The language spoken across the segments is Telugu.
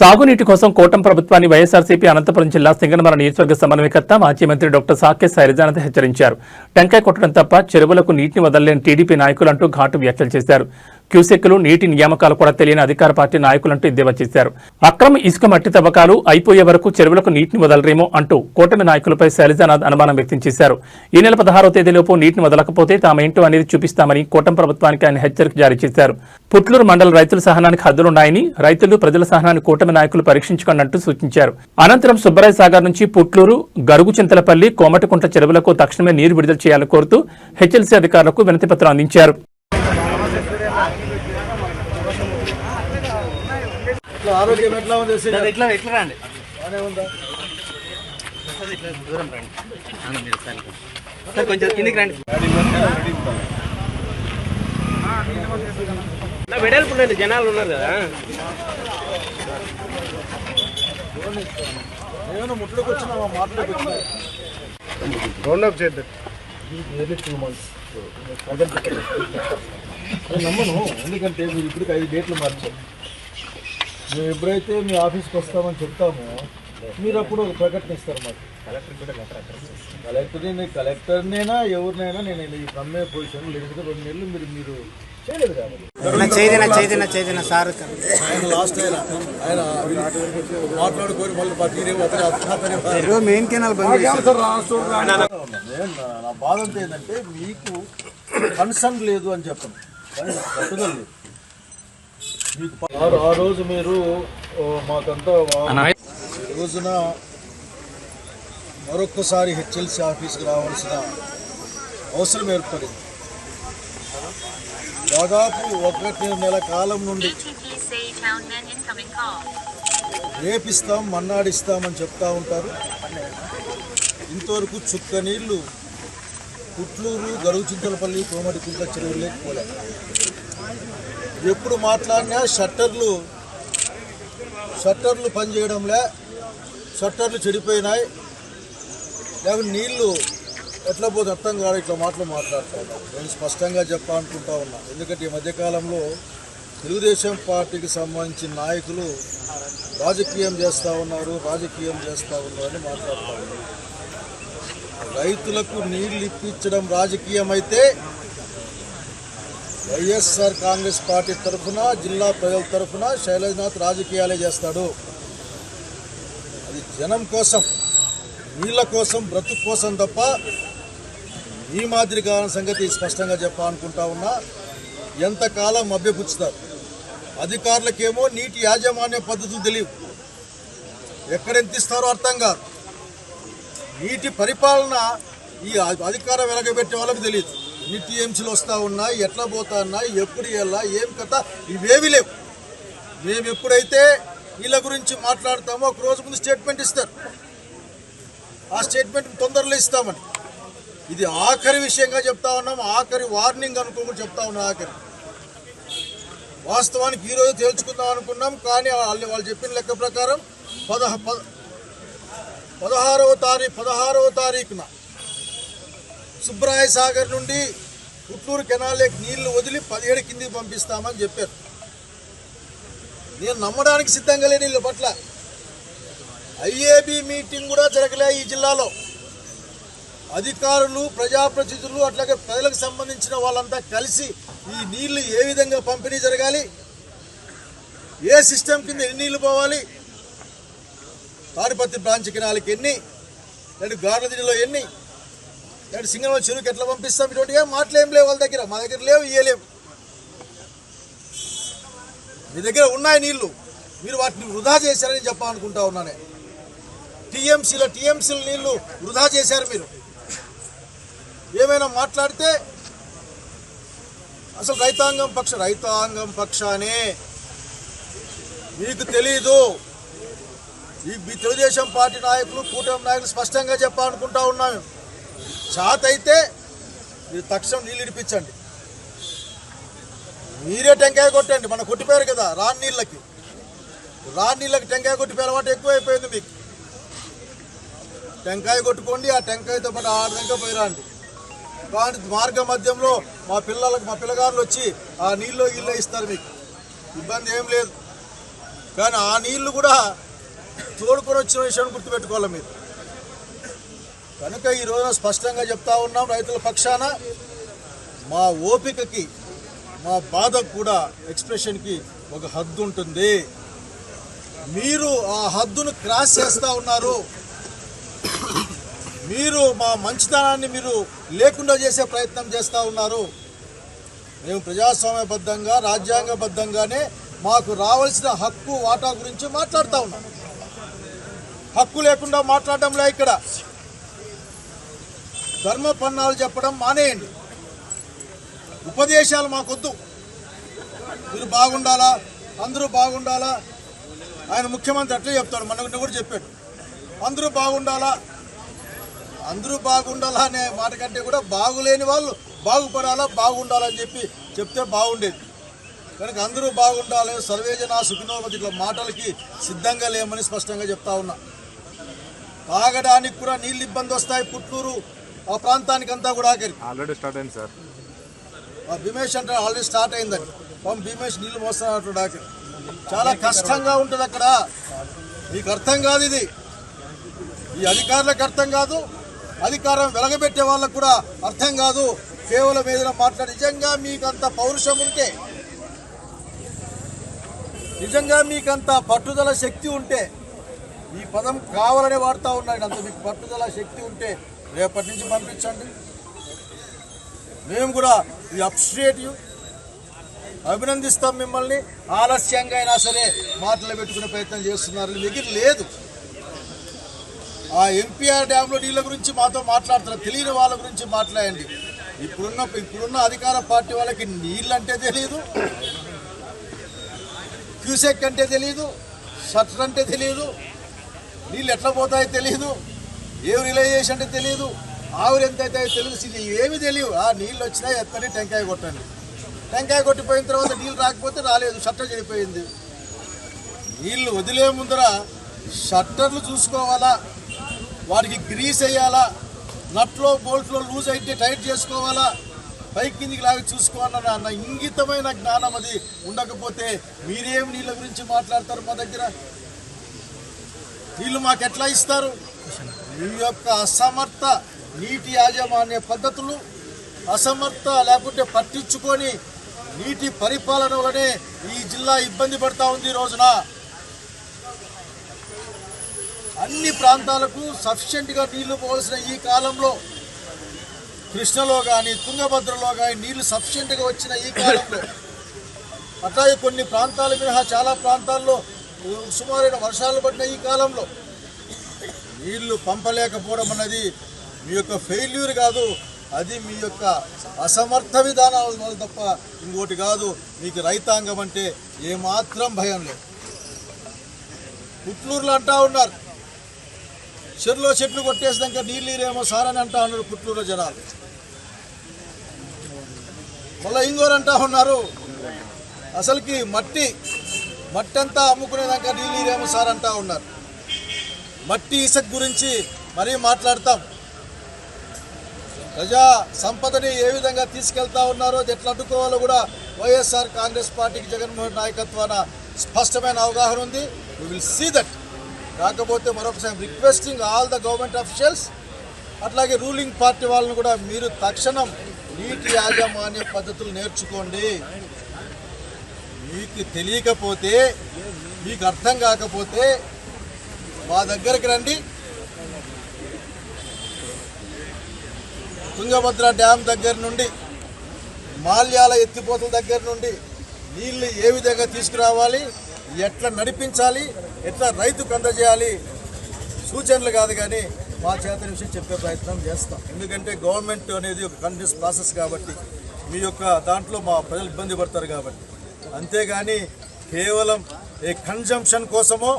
సాగునీటి కోసం కూటమి ప్రభుత్వాన్ని వైఎస్ఆర్సీపీ అనంతపురం జిల్లా సింగనమర నియోజకవర్గ సమన్వయకర్త మాజీ మంత్రి డాక్టర్ సాకే సైరజానంద హెచ్చరించారు. టెంకాయ కొట్టడం తప్ప చెరువులకు నీటిని వదలలేని టీడీపీ నాయకులంటూ ఘాటు వ్యాఖ్యలు చేశారు. క్యూసెక్కులు నీటి నియామకాలు కూడా తెలియని అధికార పార్టీ నాయకులంటూ ఎద్దేవా చేశారు. అక్రమ ఇసుక మట్టి తవ్వకాలు అయిపోయే వరకు చెరువులకు నీటిని వదలరేమో అంటూ కూటమి నాయకులపై శైలజానాథ్ అనుమానం వ్యక్తం చేశారు. ఈ నెల పదహారో తేదీలోపు నీటిని వదలకపోతే తామేంటో అనేది చూపిస్తామని కూటమి ప్రభుత్వానికి ఆయన హెచ్చరిక జారీ చేశారు. పుట్లూరు మండల రైతుల సహనానికి హద్దులున్నాయని రైతులు ప్రజల సహనాన్ని కూటమి నాయకులు పరీక్షించుకోండి అంటూ సూచించారు. అనంతరం సుబ్బరాయ సాగర్ నుంచి పుట్లూరు గరుగు చింతలపల్లి కోమటికుంట చెరువులకు తక్షణమే నీరు విడుదల చేయాలని కోరుతూ హెచ్ఎల్సీ అధికారులకు వినతిపత్రం అందించారు. ఆరోగ్యం ఎట్లా ఉంది ఇట్లా ఇట్లా రండి? బాగానే ఉందా? దూరం రండి. మీరు సార్ కొంచెం కిందికి రండి. వెడల్పు ఉండండి జనాలు ఉన్నారు కదా. నేను ముట్టుకు వచ్చినా మాటలోకి వచ్చినా? చేద్దాం టూ మంత్స్ నేను నమ్మను. ఎందుకంటే మీరు ఇప్పటికి ఐదు డేట్లు మార్చారు. మేము ఎప్పుడైతే మీ ఆఫీస్కి వస్తామని చెప్తామో మీరు అప్పుడు ఒక ప్రకటన ఇస్తారు మాకు కలెక్టర్ని కలెక్టర్నైనా ఎవరినైనా నేను ఈ నమ్మే పొజిషన్ లేదు రెండు నెలలు మీరు మీరు చేయలేదు కాబట్టి సార్. ఆయన లాస్ట్ ఆయన ఆయన మాట్లాడుకొని మళ్ళీ పట్టినే మెయిన్ కెనాల్ బంద్ నేను నా బాధ అంతా ఏంటంటే మీకు కన్సర్న్ లేదు అని చెప్పను. కానీ నాకు పట్టుదల లేదు. ఆ- రోజు మీరు మాకంతా రోజున మరొక్కసారి హెచ్ఎల్సీ ఆఫీస్కి రావాల్సిన అవసరం ఏర్పడింది. దాదాపు ఒకటి నెల కాలం నుండి. రేపిస్తాం మన్నాడిస్తామని చెప్తా ఉంటారు. ఇంతవరకు చుక్క నీళ్ళు పుట్లూరు గరుగుచింతలపల్లి కోమటికుంట చెరువులే పోలే ఎప్పుడు మాట్లాడినా షట్టర్లు షట్టర్లు పనిచేయడంలే షట్టర్లు చెడిపోయినాయి. లేకపోతే నీళ్ళు ఎట్లా పోతే అర్థం కాదు ఇట్లా మాటలు మాట్లాడుతున్నా నేను స్పష్టంగా చెప్పాలనుకుంటా ఉన్నా. ఎందుకంటే ఈ మధ్యకాలంలో తెలుగుదేశం పార్టీకి సంబంధించిన నాయకులు రాజకీయం చేస్తూ ఉన్నారు రాజకీయం చేస్తూ ఉన్నారు అని మాట్లాడుతూ ఉన్నారు. రైతులకు నీళ్ళు ఇప్పించడం రాజకీయం అయితే వైఎస్ఆర్ కాంగ్రెస్ పార్టీ తరఫున జిల్లా ప్రజల తరఫున శైలజనాథ్ రాజకీయాలే చేస్తాడు. అది జనం కోసం వీళ్ళ కోసం బ్రతుకు కోసం తప్ప ఈ మాదిరి కాలం సంగతి స్పష్టంగా చెప్పాలనుకుంటా ఉన్నా. ఎంతకాలం మభ్యపుచ్చుతారు? అధికారులకేమో నీటి యాజమాన్య పద్ధతులు తెలియవు. ఎక్కడెంత ఇస్తారో అర్థం కాదు. నీటి పరిపాలన ఈ అధికారం వెలగబెట్టే వాళ్ళకి తెలియదు ఎన్ని టీఎంసీలు వస్తూ ఉన్నాయి ఎట్లా పోతా ఉన్నాయి ఎప్పుడు ఎలా ఏం కథ ఇవేవి లేవు. మేము ఎప్పుడైతే వీళ్ళ గురించి మాట్లాడతామో ఒక రోజు ముందు స్టేట్మెంట్ ఇస్తారు. ఆ స్టేట్మెంట్ తొందరలో ఇస్తామని. ఇది ఆఖరి విషయంగా చెప్తా ఉన్నాం ఆఖరి వార్నింగ్ అనుకోకుండా చెప్తా ఉన్నాం ఆఖరి. వాస్తవానికి ఈరోజు తేల్చుకుందాం అనుకున్నాం కానీ వాళ్ళు వాళ్ళు చెప్పిన లెక్క ప్రకారం పదహ పద- పదహారవ తారీఖు పదహారవ తారీఖున సుబ్రాయ సాగర్ నుండి పుట్టూరు కెనాలేకి నీళ్ళు వదిలి పదిహేడు కిందికి పంపిస్తామని చెప్పారు. నేను నమ్మడానికి సిద్ధంగా లేని వీళ్ళ పట్ల ఐఏబి మీటింగ్ కూడా జరగలే ఈ జిల్లాలో. అధికారులు ప్రజాప్రతినిధులు అట్లాగే ప్రజలకు సంబంధించిన వాళ్ళంతా కలిసి ఈ నీళ్ళు ఏ విధంగా పంపిణీ జరగాలి? ఏ సిస్టమ్ కింద ఎన్ని నీళ్ళు పోవాలి? తాడిపత్రి బ్రాంచ్ కెనాల్కి ఎన్ని? రెండు గార్లదిలో ఎన్ని? లేదా సింగనవ చెరువుకి ఎట్లా పంపిస్తాం? ఇటువంటి ఏం మాటలు ఏం లేవు వాళ్ళ దగ్గర. మా దగ్గర లేవు ఇయ్యలేవు మీ దగ్గర ఉన్నాయి నీళ్ళు. మీరు వాటిని వృధా చేశారని చెప్పాలనుకుంటా ఉన్నానే. టీఎంసీలో టీఎంసీల నీళ్ళు వృధా చేశారు మీరు. ఏమైనా మాట్లాడితే అసలు రైతాంగం పక్ష రైతాంగం పక్షానే. మీకు తెలీదు. ఈ తెలుగుదేశం పార్టీ నాయకులు కూటమి నాయకులు స్పష్టంగా చెప్పాలనుకుంటా ఉన్నాము చాత అయితే మీరు తక్షణం నీళ్ళు ఇడిపించండి. మీరే టెంకాయ కొట్టండి. మన కొట్టిపోయారు కదా రాని నీళ్ళకి. రాని నీళ్ళకి టెంకాయ కొట్టిపోయే అలవాటు ఎక్కువైపోయింది మీకు. టెంకాయ కొట్టుకోండి ఆ టెంకాయతో పాటు ఆరు దాకా పోయిరాండి. కానీ మార్గ మధ్యంలో మా పిల్లలకు మా పిల్లగారులు వచ్చి ఆ నీళ్ళు ఇల్లు ఇస్తారు మీకు. ఇబ్బంది ఏం లేదు. కానీ ఆ నీళ్ళు కూడా తోడుకొని వచ్చిన విషయాన్ని గుర్తుపెట్టుకోవాలి మీరు. కనుక ఈ రోజున స్పష్టంగా చెప్తా ఉన్నాం రైతుల పక్షాన. మా ఓపికకి మా బాధకు కూడా ఎక్స్ప్రెషన్కి ఒక హద్దు ఉంటుంది. మీరు ఆ హద్దును క్రాస్ చేస్తూ ఉన్నారు. మీరు మా మంచితనాన్ని మీరు లేకుండా చేసే ప్రయత్నం చేస్తూ ఉన్నారు. మేము ప్రజాస్వామ్యబద్ధంగా రాజ్యాంగబద్ధంగానే మాకు రావాల్సిన హక్కు వాటా గురించి మాట్లాడుతూ ఉన్నాం. హక్కు లేకుండా మాట్లాడడంలే ఇక్కడ. ధర్మ పన్నాలు చెప్పడం మానేయండి. ఉపదేశాలు మాకొద్దు. మీరు బాగుండాలా? అందరూ బాగుండాలా? ఆయన ముఖ్యమంత్రి అట్లే చెప్తాడు. మన కూడా చెప్పాడు. అందరూ బాగుండాలా? అందరూ బాగుండాలా అనే మాట కంటే కూడా బాగులేని వాళ్ళు బాగుపడాలా బాగుండాలని చెప్పి చెప్తే బాగుండేది. కనుక అందరూ బాగుండాలి సర్వేజన సుఖినోపతి ఇట్లా మాటలకి సిద్ధంగా లేమని స్పష్టంగా చెప్తా ఉన్నా. తాగడానికి కూడా నీళ్ళు ఇబ్బంది వస్తాయి పుట్నూరు. ఆ ప్రాంతానికి అంతా కూడా ఆఖరి ఆల్రెడీ స్టార్ట్ అయింది సార్. భీమేష్ అంటే ఆల్రెడీ స్టార్ట్ అయిందని. పాపం భీమేష్ నీళ్ళు మోస్తున్నట్టు ఆఖరి చాలా కష్టంగా ఉంటుంది అక్కడ. మీకు అర్థం కాదు ఇది. ఈ అధికారులకు అర్థం కాదు. అధికారం వెలగబెట్టే వాళ్ళకు కూడా అర్థం కాదు. కేవలం ఏదైనా మాట్లాడి నిజంగా మీకు అంత పౌరుషం ఉంటే నిజంగా మీకు అంత పట్టుదల శక్తి ఉంటే ఈ పదం కావాలనే వాడుతూ ఉన్నాడు అంత మీకు పట్టుదల శక్తి ఉంటే రేపటి నుంచి పంపించండి. మేము కూడా ఇది అప్స్ట్రేటివ్ యూ అభినందిస్తాం మిమ్మల్ని. ఆలస్యంగా అయినా సరే మాటలు పెట్టుకునే ప్రయత్నం చేస్తున్నారు దగ్గర లేదు. ఆ ఎంపీఆర్ డ్యాంలో నీళ్ళ గురించి మాతో మాట్లాడుతున్నారు తెలియని వాళ్ళ గురించి మాట్లాడండి. ఇప్పుడున్న ఇప్పుడున్న అధికార పార్టీ వాళ్ళకి నీళ్ళు అంటే తెలియదు క్యూసెక్ అంటే తెలియదు షట్టర్ అంటే తెలియదు నీళ్ళు ఎట్లా పోతాయో తెలియదు ఏ రిలైజేషన్ అంటే తెలియదు ఆవిరి ఎంత అయితే తెలియదు ఏమి తెలియదు ఆ నీళ్ళు వచ్చినాయి ఎత్తని టెంకాయ కొట్టండి. టెంకాయ కొట్టిపోయిన తర్వాత నీళ్ళు రాకపోతే రాలేదు షట్టర్ చెడిపోయింది. నీళ్ళు వదిలే ముందర షట్టర్లు చూసుకోవాలా? వాటికి గ్రీస్ వేయాలా? నట్లో బోల్ట్లో లూజ్ అయితే టైట్ చేసుకోవాలా? పైకి కిందికి లాగి చూసుకోవాలన్న అన్న ఇంగితమైన జ్ఞానం అది ఉండకపోతే మీరేం నీళ్ళ గురించి మాట్లాడతారు మా దగ్గర? నీళ్ళు మాకు ఎట్లా ఇస్తారు? ఈ యొక్క అసమర్థ నీటి యాజమాన్య పద్ధతులు అసమర్థ లేకుంటే పట్టించుకొని నీటి పరిపాలన వలనే ఈ జిల్లా ఇబ్బంది పడతా ఉంది ఈ రోజున. అన్ని ప్రాంతాలకు సఫిషియెంట్గా నీళ్ళు పోవాల్సిన ఈ కాలంలో కృష్ణలో కానీ తుంగభద్రలో కానీ నీళ్ళు సఫిషియెంట్గా వచ్చిన ఈ కాలంలో అట్లాగే కొన్ని ప్రాంతాల మినహా చాలా ప్రాంతాల్లో సుమారైన వర్షాలు పడిన ఈ కాలంలో నీళ్ళు పంపలేకపోవడం అన్నది మీ యొక్క ఫెయిల్యూర్ కాదు. అది మీ యొక్క అసమర్థ విధానాల వల్ల తప్ప ఇంకోటి కాదు. మీకు రైతాంగం అంటే ఏమాత్రం భయం లేదు. పుట్లూరులో అంటా ఉన్నారు. చెరులో చెట్లు కొట్టేసినాక నీళ్ళు ఏమో సార్ అని అంటా ఉన్నారు పుట్లూరులో జనాలు. మళ్ళీ ఇంకోరు అంటా ఉన్నారు. అసలుకి మట్టి మట్టి అంతా అమ్ముకునేదాకా నీళ్ళు నీరేమో సార్ అంటా ఉన్నారు. మట్టి ఇసుక గురించి మరీ మాట్లాడతాం. ప్రజా సంపదని ఏ విధంగా తీసుకెళ్తా ఉన్నారో అది ఎట్లా అడ్డుకోవాలో కూడా వైఎస్ఆర్ కాంగ్రెస్ పార్టీకి జగన్మోహన్ నాయకత్వాన స్పష్టమైన అవగాహన ఉంది. వి విల్ సీ దట్ కాకపోతే మరొకసారి requesting all the government officials అట్లాగే రూలింగ్ పార్టీ వాళ్ళని కూడా మీరు తక్షణం నీటి యాజమాన్య పద్ధతులు నేర్చుకోండి. మీకు తెలియకపోతే మీకు అర్థం కాకపోతే మా దగ్గరికి రండి. తుంగభద్ర డ్యామ్ దగ్గర నుండి మాల్యాల ఎత్తిపోతల దగ్గర నుండి నీళ్ళు ఏ విధంగా తీసుకురావాలి ఎట్లా నడిపించాలి ఎట్లా రైతుకు అందజేయాలి సూచనలు కాదు కానీ మా చేత నుంచి చెప్పే ప్రయత్నం చేస్తాం. ఎందుకంటే గవర్నమెంట్ అనేది ఒక కంటిన్యూస్ ప్రాసెస్ కాబట్టి మీ యొక్క దాంట్లో మా ప్రజలు ఇబ్బంది పడతారు కాబట్టి. అంతేగాని కేవలం ఏ కన్జంప్షన్ కోసమో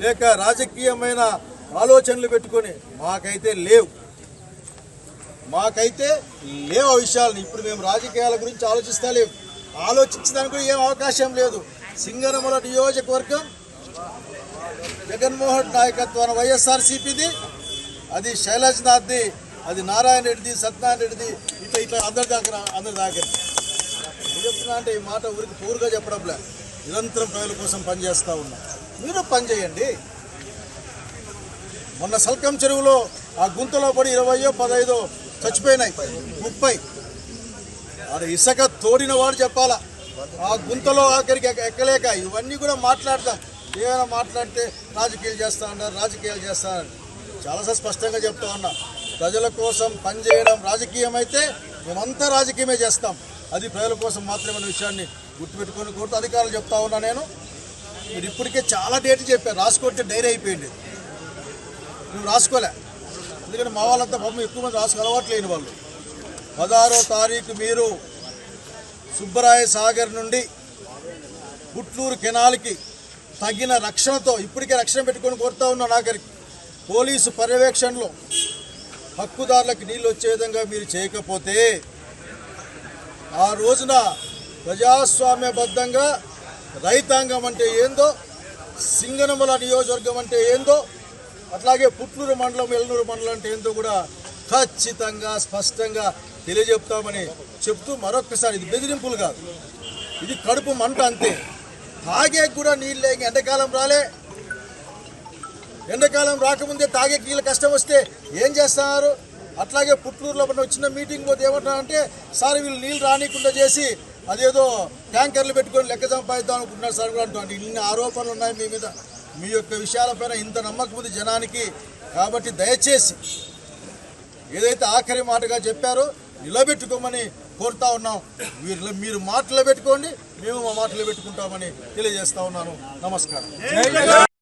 లేక రాజకీయమైన ఆలోచనలు పెట్టుకొని మాకైతే లేవు. మాకైతే లేవు ఆ విషయాలను. ఇప్పుడు మేము రాజకీయాల గురించి ఆలోచిస్తా లేవు. ఆలోచించడానికి కూడా ఏం అవకాశం లేదు. సింగనమల నియోజకవర్గం జగన్మోహన్ నాయకత్వాన వైఎస్ఆర్సీపీది అది శైలజ్నాథ్ది అది నారాయణ రెడ్డిది సత్యనారాయణ రెడ్డిది ఇట్లా ఇట్లా అందరి దాకా అందరి దాకా. చెప్తున్నా అంటే ఈ మాట ఊరికి పూర్గా చెప్పడం లే నిరంతరం ప్రజల కోసం పనిచేస్తూ ఉన్నాం. మీరు పని చేయండి. మొన్న సల్కం చెరువులో ఆ గుంతలో పడి ఇరవయో పదహైదో చచ్చిపోయినాయి. ముప్పై. అది ఇసుక తోడిన వాడు చెప్పాలా ఆ గుంతలో ఆఖరికి ఎక్కలేక ఇవన్నీ కూడా మాట్లాడతాం ఏమైనా మాట్లాడితే రాజకీయాలు చేస్తా అన్నారు రాజకీయాలు చేస్తా చాలాసార్లు స్పష్టంగా చెప్తా ఉన్నా ప్రజల కోసం పనిచేయడం రాజకీయం అయితే మేమంతా రాజకీయమే చేస్తాం. అది ప్రజల కోసం మాత్రమే విషయాన్ని గుర్తుపెట్టుకొని కోరుతూ అధికారులు చెప్తా ఉన్నా నేను. మీరు ఇప్పటికే చాలా డేట్ చెప్పారు. రాసుకుంటే డైరీ అయిపోయింది. నువ్వు రాసుకోలే. ఎందుకంటే మా వాళ్ళంతా పాపం ఎక్కువ మంది రాసుకు అలవాటు లేని వాళ్ళు. పదహారో తారీఖు మీరు సుబ్బరాయ సాగర్ నుండి గుట్లూరు కెనాల్కి తగిన రక్షణతో ఇప్పటికే రక్షణ పెట్టుకొని కోరుతా ఉన్నా నాగరికి. పోలీసు పర్యవేక్షణలో హక్కుదారులకు నీళ్ళు వచ్చే విధంగా మీరు చేయకపోతే ఆ రోజున ప్రజాస్వామ్యబద్ధంగా రైతాంగం అంటే ఏందో సింగనమల నియోజకవర్గం అంటే ఏందో అట్లాగే పుట్లూరు మండలం ఎల్లూరు మండలం అంటే ఏందో కూడా ఖచ్చితంగా స్పష్టంగా తెలియజెప్తామని చెప్తూ మరొక్కసారి ఇది బెదిరింపులు కాదు. ఇది కడుపు మంట అంతే. తాగే కూడా నీళ్ళు లేక ఎండాకాలం రాలే. ఎండాకాలం రాకముందే తాగే నీళ్ళ కష్టం వస్తే ఏం చేస్తున్నారు అట్లాగే పుట్లూరులో వచ్చిన మీటింగ్ పోతే ఏమంటారంటే సార్ వీళ్ళు నీళ్ళు రానికుండా చేసి అదేదో ట్యాంకర్లు పెట్టుకొని లెక్క సంపాదిద్దాం అనుకుంటున్నారు సార్ కూడా ఇన్ని ఆరోపణలు ఉన్నాయి మీ మీద. మీ యొక్క విషయాలపైన ఇంత నమ్మకం ఉంది జనానికి. కాబట్టి దయచేసి ఏదైతే ఆఖరి మాటగా చెప్పారో నిలబెట్టుకోమని కోరుతా ఉన్నాం. మీరు మీరు మాటలు పెట్టుకోండి మేము మా మాటలు పెట్టుకుంటామని తెలియజేస్తా ఉన్నాను. నమస్కారం.